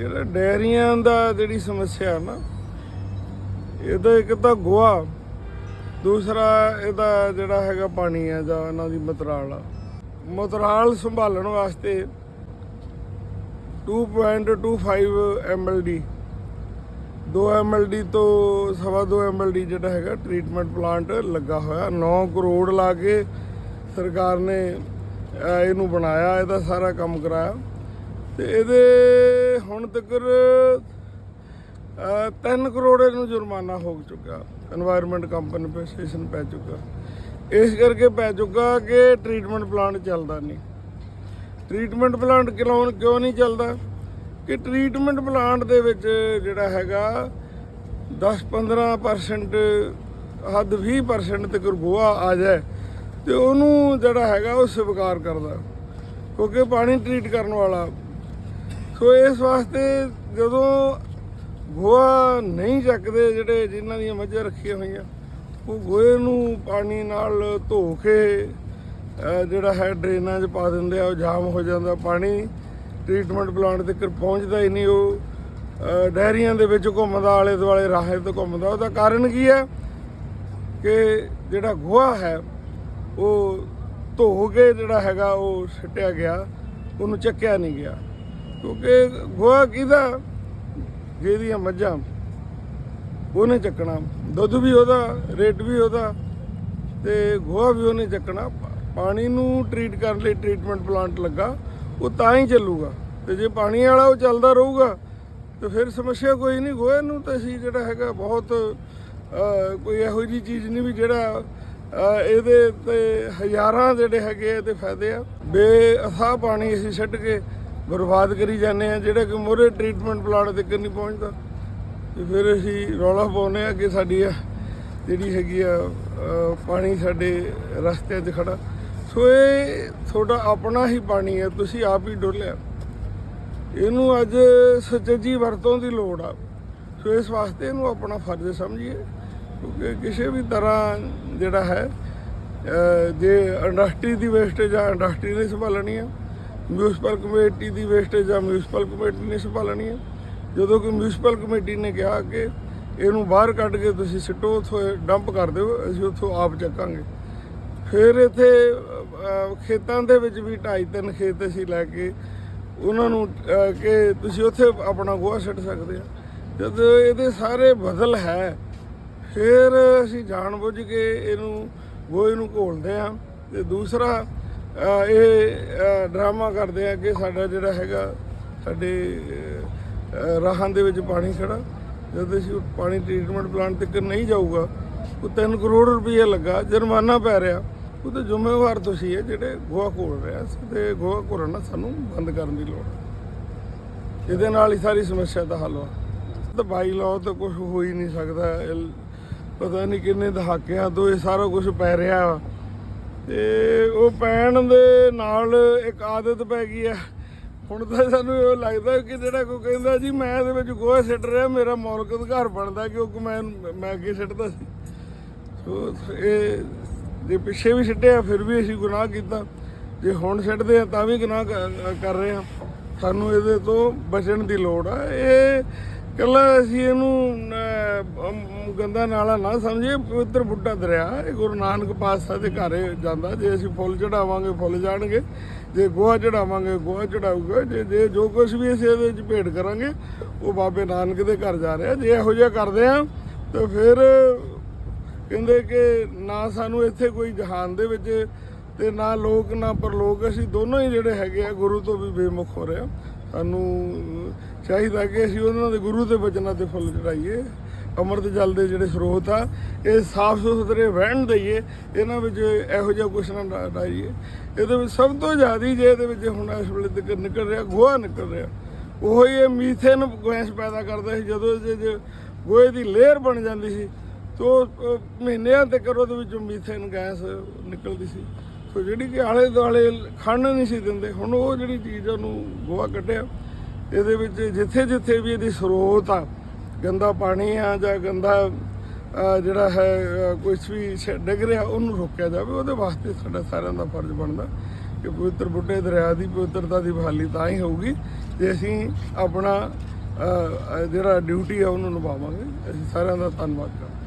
ਜਿਹੜਾ ਡੈਰੀਆਂ ਦਾ ਜਿਹੜੀ ਸਮੱਸਿਆ ਨਾ, ਇਹਦਾ ਇੱਕ ਤਾਂ ਗੋਹਾ, ਦੂਸਰਾ ਇਹਦਾ ਜਿਹੜਾ ਹੈਗਾ ਪਾਣੀ ਆ ਜਾਂ ਇਹਨਾਂ ਦੀ ਮਤਰਾਲ ਆ। ਮਤਰਾਲ ਸੰਭਾਲਣ ਵਾਸਤੇ 2.25 mld 2 mld ਤੋਂ ਸਵਾ 2 mld ਜਿਹੜਾ ਹੈਗਾ ਟ੍ਰੀਟਮੈਂਟ ਪਲਾਂਟ ਲੱਗਾ ਹੋਇਆ। 9 ਕਰੋੜ ਲਾ ਕੇ ਸਰਕਾਰ ਨੇ ਇਹਨੂੰ ਬਣਾਇਆ, ਇਹਦਾ ਸਾਰਾ ਕੰਮ ਕਰਾਇਆ। ਤੇ ਇਹਦੇ ਹੁਣ ਤੱਕ 3 ਕਰੋੜ ਇਹਨੂੰ ਜੁਰਮਾਨਾ ਹੋ ਚੁੱਕਾ। এনवायरमेंट ਕੰਪਨਸੇਸ਼ਨ ਪੈ ਚੁੱਕਾ। ਇਸ ਕਰਕੇ ਪੈ ਚੁੱਕਾ ਕਿ ਟ੍ਰੀਟਮੈਂਟ ਪਲਾਂਟ ਚੱਲਦਾ ਨਹੀਂ। ਟ੍ਰੀਟਮੈਂਟ ਪਲਾਂਟ ਕਿਉਂ ਕਿਉਂ ਨਹੀਂ ਚੱਲਦਾ? ਕਿ ਟ੍ਰੀਟਮੈਂਟ ਪਲਾਂਟ ਦੇ ਵਿੱਚ ਜਿਹੜਾ ਹੈਗਾ 10-15% ਹੱਦ 20% ਤੱਕ ਗੋਆ ਆ ਜਾਏ ਤੇ ਉਹਨੂੰ ਜਿਹੜਾ ਹੈਗਾ ਉਹ ਸਵੀਕਾਰ ਕਰਦਾ। ਕਿਉਂਕਿ ਪਾਣੀ ਟ੍ਰੀਟ ਕਰਨ ਵਾਲਾ ਸੋ ਇਸ ਵਾਸਤੇ ਜਦੋਂ ਗੋਆ ਨਹੀਂ ਚੱਕਦੇ ਜਿਹੜੇ ਜਿਨ੍ਹਾਂ ਦੀਆਂ ਮੱਝਾਂ ਰੱਖੀਆਂ ਹੋਈਆਂ, ਉਹ ਗੋਏ ਨੂੰ ਪਾਣੀ ਨਾਲ ਧੋ ਕੇ ਜਿਹੜਾ ਹੈ ਡਰੇਨਾਂ 'ਚ ਪਾ ਦਿੰਦੇ ਆ, ਉਹ ਜਾਮ ਹੋ ਜਾਂਦਾ ਪਾਣੀ। ਟ੍ਰੀਟਮੈਂਟ ਪਲਾਂਟ ਤੱਕ ਪਹੁੰਚਦਾ ਹੀ ਨਹੀਂ ਉਹ। ਅਹ ਡੈਰੀਆਂ ਦੇ ਵਿੱਚ ਘੁੰਮਦਾ ਆਲੇ ਦੁਆਲੇ ਰਾਹੇ ਤੇ ਘੁੰਮਦਾ। ਉਹਦਾ ਕਾਰਨ ਕੀ ਹੈ ਕਿ ਜਿਹੜਾ ਗੋਹਾ ਹੈ, ਉਹ ਧੋ ਕੇ ਜਿਹੜਾ ਹੈਗਾ, ਉਹ ਛੱਟਿਆ ਗਿਆ। ਉਹਨੂੰ ਚੱਕਿਆ ਨਹੀਂ ਗਿਆ। ਕਿਉਂਕਿ ਗੋਹਾ ਕਿਹਦਾ? ਜਿਹਦੀਆਂ ਮੱਝਾਂ। ਉਹਨੇ ਚੱਕਣਾ। ਦੁੱਧ ਵੀ ਉਹਦਾ, ਰੇਟ ਵੀ ਉਹਦਾ। ਤੇ ਗੋਹਾ ਵੀ ਉਹਨੇ ਚੱਕਣਾ। ਪਾਣੀ ਨੂੰ ਟ੍ਰੀਟ ਕਰਨ ਲਈ ਟ੍ਰੀਟਮੈਂਟ ਪਲਾਂਟ ਲੱਗਾ। ਉਹ ਤਾਂ ਹੀ ਚੱਲੂਗਾ। ਤੇ ਜੇ ਪਾਣੀ ਵਾਲਾ ਉਹ ਚੱਲਦਾ ਰਹੂਗਾ, ਤੇ ਫਿਰ ਸਮੱਸਿਆ ਕੋਈ ਨਹੀਂ। ਗੋਹੇ ਨੂੰ ਤਾਂ ਅਸੀਂ ਜਿਹੜਾ ਹੈਗਾ ਬਹੁਤ ਕੋਈ ਇਹੋ ਜੀ ਚੀਜ਼ ਨਹੀਂ ਵੀ ਜਿਹੜਾ ਇਹਦੇ ਤੇ ਹਜ਼ਾਰਾਂ ਜਿਹੜੇ ਹੈਗੇ ਆ ਤੇ ਫਾਇਦੇ ਆ। ਬੇਅਥਾ ਪਾਣੀ ਅਸੀਂ ਛੱਡ ਕੇ ਬਰਬਾਦ ਕਰੀ ਜਾਂਦੇ ਆ, ਜਿਹੜਾ ਕਿ ਮੋਰੇ ਟ੍ਰੀਟਮੈਂਟ ਪਲਾਂਟ ਤੱਕ ਨਹੀਂ ਪਹੁੰਚਦਾ। ਤੇ ਫਿਰ ਅਸੀਂ ਰੌਲਾ ਪਾਉਂਦੇ ਆ ਕਿ ਸਾਡੀ ਜਿਹੜੀ ਹੈਗੀ ਆ ਪਾਣੀ ਸਾਡੇ ਰਸਤੇ 'ਚ ਖੜਾ। ਸੋ ਇਹ ਤੁਹਾਡਾ ਆਪਣਾ ਹੀ ਪਾਣੀ ਹੈ ਤੁਸੀਂ ਆਪ ਹੀ ਡੋਲਿਆ ਇਹਨੂੰ ਅੱਜ ਸੁਚੱਜੀ ਵਰਤੋਂ ਦੀ ਲੋੜ ਆ। ਸੋ ਇਸ ਵਾਸਤੇ ਇਹਨੂੰ ਆਪਣਾ ਫਰਜ਼ ਸਮਝੀਏ, ਕਿਉਂਕਿ ਕਿਸੇ ਵੀ ਤਰ੍ਹਾਂ ਜਿਹੜਾ ਹੈ ਜੇ ਇੰਡਸਟਰੀ ਦੀ ਵੇਸਟੇਜ ਆ ਇੰਡਸਟਰੀ ਨੇ ਸੰਭਾਲਣੀ ਆ ਮਿਊਨਿਸਪਲ ਕਮੇਟੀ ਦੀ ਵੇਸਟੇਜ ਆ ਮਿਊਨਿਸਪਲ ਕਮੇਟੀ ਨੇ ਸੰਭਾਲਣੀ ਹੈ ਜਦੋਂ ਕਿ ਮਿਊਨਿਸਪਲ ਕਮੇਟੀ ਨੇ ਕਿਹਾ ਕਿ ਇਹਨੂੰ ਬਾਹਰ ਕੱਢ ਕੇ ਤੁਸੀਂ ਸਿੱਟੋ, ਉੱਥੋਂ ਡੰਪ ਕਰ ਦਿਓ, ਅਸੀਂ ਉੱਥੋਂ ਆਪ ਚੱਕਾਂਗੇ। ਫਿਰ ਇੱਥੇ ਖੇਤਾਂ ਦੇ ਵਿੱਚ ਵੀ ਢਾਈ ਤਿੰਨ ਖੇਤ ਅਸੀਂ ਲੈ ਕੇ ਉਹਨਾਂ ਨੂੰ ਕਿ ਤੁਸੀਂ ਉੱਥੇ ਆਪਣਾ ਗੋਹਾ ਸਿੱਟ ਸਕਦੇ ਆ। ਜਦ ਇਹਦੇ ਸਾਰੇ ਬਦਲ ਹੈ, ਫਿਰ ਅਸੀਂ ਜਾਣਬੁੱਝ ਕੇ ਇਹਨੂੰ, ਗੋਹੇ ਨੂੰ ਘੋਲਦੇ ਆ। ਤੇ ਦੂਸਰਾ ਇਹ ਡਰਾਮਾ ਕਰਦੇ ਆ ਕਿ ਸਾਡਾ ਜਿਹੜਾ ਹੈਗਾ, ਸਾਡੇ ਰਾਹਾਂ ਦੇ ਵਿੱਚ ਪਾਣੀ ਖੜਾ। ਜਦ ਅਸੀਂ ਪਾਣੀ ਟ੍ਰੀਟਮੈਂਟ ਪਲਾਂਟ ਤੱਕ ਨਹੀਂ ਜਾਊਗਾ, ਉਹ 3 ਕਰੋੜ ਰੁਪਏ ਲੱਗਾ, ਜੁਰਮਾਨਾ ਪੈ ਰਿਹਾ। ਉਹ ਤਾਂ ਜ਼ਿੰਮੇਵਾਰ ਤੁਸੀਂ ਹੈ ਜਿਹੜੇ ਗੋਹਾ ਘੋਲ ਰਿਹਾ ਤੇ ਗੋਹਾ ਘੋਲਣਾ ਸਾਨੂੰ ਬੰਦ ਕਰਨ ਦੀ ਲੋੜ ਹੈ ਇਹਦੇ ਨਾਲ ਹੀ ਸਾਰੀ ਸਮੱਸਿਆ ਦਾ ਹੱਲ ਆ। ਤਾਂ ਬਾਈ ਲਾਓ ਤਾਂ ਕੁਝ ਹੋ ਹੀ ਨਹੀਂ ਸਕਦਾ। ਪਤਾ ਨਹੀਂ ਕਿੰਨੇ ਦਹਾਕਿਆਂ ਤੋਂ ਇਹ ਸਾਰਾ ਕੁਝ ਪੈ ਰਿਹਾ ਵਾ। ਤੇ ਉਹ ਪੈਣ ਦੇ ਨਾਲ ਇੱਕ ਆਦਤ ਪੈ ਗਈ ਆ। ਹੁਣ ਤਾਂ ਸਾਨੂੰ ਇਹ ਲੱਗਦਾ ਕਿ ਜਿਹੜਾ ਕੋਈ ਕਹਿੰਦਾ ਜੀ, ਮੈਂ ਇਹਦੇ ਵਿੱਚ ਗੋਹਾ ਸਿੱਟ ਰਿਹਾ, ਮੇਰਾ ਮੌਲਿਕ ਅਧਿਕਾਰ ਬਣਦਾ ਕਿਉਂਕਿ ਮੈਂ ਮੈਂ ਅੱਗੇ ਸਿੱਟਦਾ ਸੀ। ਸੋ ਇਹ ਜੇ ਪਿੱਛੇ ਵੀ ਸਿੱਟਿਆ, ਫਿਰ ਵੀ ਅਸੀਂ ਗੁਨਾਹ ਕੀਤਾ। ਜੇ ਹੁਣ ਛੱਡਦੇ ਆ, ਤਾਂ ਵੀ ਗੁਨਾਹ ਕਰ ਰਹੇ ਆ। ਸਾਨੂੰ ਇਹਦੇ ਤੋਂ ਬਚਣ ਦੀ ਲੋੜ ਆ। ਇਹ ਕੱਲਾ ਅਸੀਂ ਇਹਨੂੰ ਅਹ, ਗੰਦਾ ਨਾਲਾ ਨਾ ਸਮਝੀਏ ਪਵਿੱਤਰ ਬੁੱਢਾ ਦਰਿਆ ਇਹ ਗੁਰੂ ਨਾਨਕ ਪਾਤਸ਼ਾਹ ਦੇ ਘਰੇ ਜਾਂਦਾ। ਜੇ ਅਸੀਂ ਫੁੱਲ ਚੜਾਵਾਂਗੇ ਫੁੱਲ ਜਾਣਗੇ। ਜੇ ਗੋਹਾ ਚੜਾਵਾਂਗੇ ਗੋਹਾ ਚੜਾਊਗਾ। ਜੇ ਜੇ ਜੋ ਕੁਝ ਵੀ ਅਸੀਂ ਇਹਦੇ ਵਿੱਚ ਭੇਟ ਕਰਾਂਗੇ ਉਹ ਬਾਬੇ ਨਾਨਕ ਦੇ ਘਰ ਜਾ ਰਿਹਾ। ਜੇ ਇਹੋ ਜਿਹਾ ਕਰਦੇ ਆ ਤਾਂ ਫਿਰ ਕਹਿੰਦੇ ਕਿ ਨਾ ਸਾਨੂੰ ਇੱਥੇ ਕੋਈ ਜਹਾਨ ਦੇ ਵਿੱਚ ਤੇ ਨਾ ਲੋਕ ਨਾ ਪਰਲੋਕ। ਅਸੀਂ ਦੋਨੋਂ ਹੀ ਜਿਹੜੇ ਹੈਗੇ ਆ ਗੁਰੂ ਤੋਂ ਵੀ ਬੇਮੁਖ ਹੋ ਰਹੇ ਆ ਸਾਨੂੰ ਚਾਹੀਦਾ ਕਿ ਅਸੀਂ ਉਹਨਾਂ ਦੇ ਗੁਰੂ ਦੇ ਬਚਨਾਂ ਤੇ ਫੁੱਲ ਚੜਾਈਏ ਅੰਮ੍ਰਿਤ ਜਲ ਦੇ ਜਿਹੜੇ ਸਰੋਤ ਆ, ਇਹ ਸਾਫ਼ ਸੁਥਰੇ ਵਹਿਣ ਦਈਏ, ਇਹਨਾਂ ਵਿੱਚ ਇਹੋ ਜਿਹਾ ਕੁਛ ਨਾ ਡਾਈਏ ਇਹਦੇ ਵਿੱਚ ਸਭ ਤੋਂ ਜ਼ਿਆਦਾ ਜੇ ਇਹਦੇ ਵਿੱਚ ਹੁਣ ਇਸ ਵੇਲੇ ਤੱਕ ਨਿਕਲ ਰਿਹਾ, ਗੋਹਾ ਨਿਕਲ ਰਿਹਾ। ਉਹ ਇਹ ਮੀਥੇਨ ਗੈਸ ਪੈਦਾ ਕਰਦਾ ਸੀ, ਜਦੋਂ ਇਹਦੇ 'ਚ ਗੋਹੇ ਦੀ ਲੇਅਰ ਬਣ ਜਾਂਦੀ ਸੀ, ਤੋ ਮਹੀਨਿਆਂ ਤੱਕ ਉਹਦੇ ਵਿੱਚੋਂ ਮੀਥੇਨ ਗੈਸ ਨਿਕਲਦੀ ਸੀ। ਸੋ ਜਿਹੜੀ ਕਿ ਆਲੇ ਦੁਆਲੇ ਖੰਡ ਨਹੀਂ ਸੀ ਦਿੰਦੇ, ਹੁਣ ਉਹ ਜਿਹੜੀ ਚੀਜ਼ ਆ ਉਹਨੂੰ ਗੋਹਾ ਕੱਢਿਆ। ਇਹਦੇ ਵਿੱਚ ਜਿੱਥੇ ਜਿੱਥੇ ਵੀ ਇਹਦੀ ਸਰੋਤ ਆ, ਗੰਦਾ ਪਾਣੀ ਆ ਜਾਂ ਗੰਦਾ ਜਿਹੜਾ ਹੈ ਕੁਝ ਵੀ ਡਿੱਗ ਰਿਹਾ, ਉਹਨੂੰ ਰੋਕਿਆ ਜਾਵੇ, ਉਹਦੇ ਵਾਸਤੇ ਸਾਡਾ ਸਾਰਿਆਂ ਦਾ ਫਰਜ਼ ਬਣਦਾ ਕਿ ਪਵਿੱਤਰ ਬੁੱਢੇ ਦਰਿਆ ਦੀ ਪਵਿੱਤਰਤਾ ਦੀ ਬਹਾਲੀ ਤਾਂ ਹੀ ਹੋਊਗੀ, ਜੇ ਅਸੀਂ ਆਪਣਾ ਜਿਹੜਾ ਡਿਊਟੀ ਆ ਉਹਨੂੰ ਨਿਭਾਵਾਂਗੇ। ਅਸੀਂ ਸਾਰਿਆਂ ਦਾ ਧੰਨਵਾਦ ਕਰਦੇ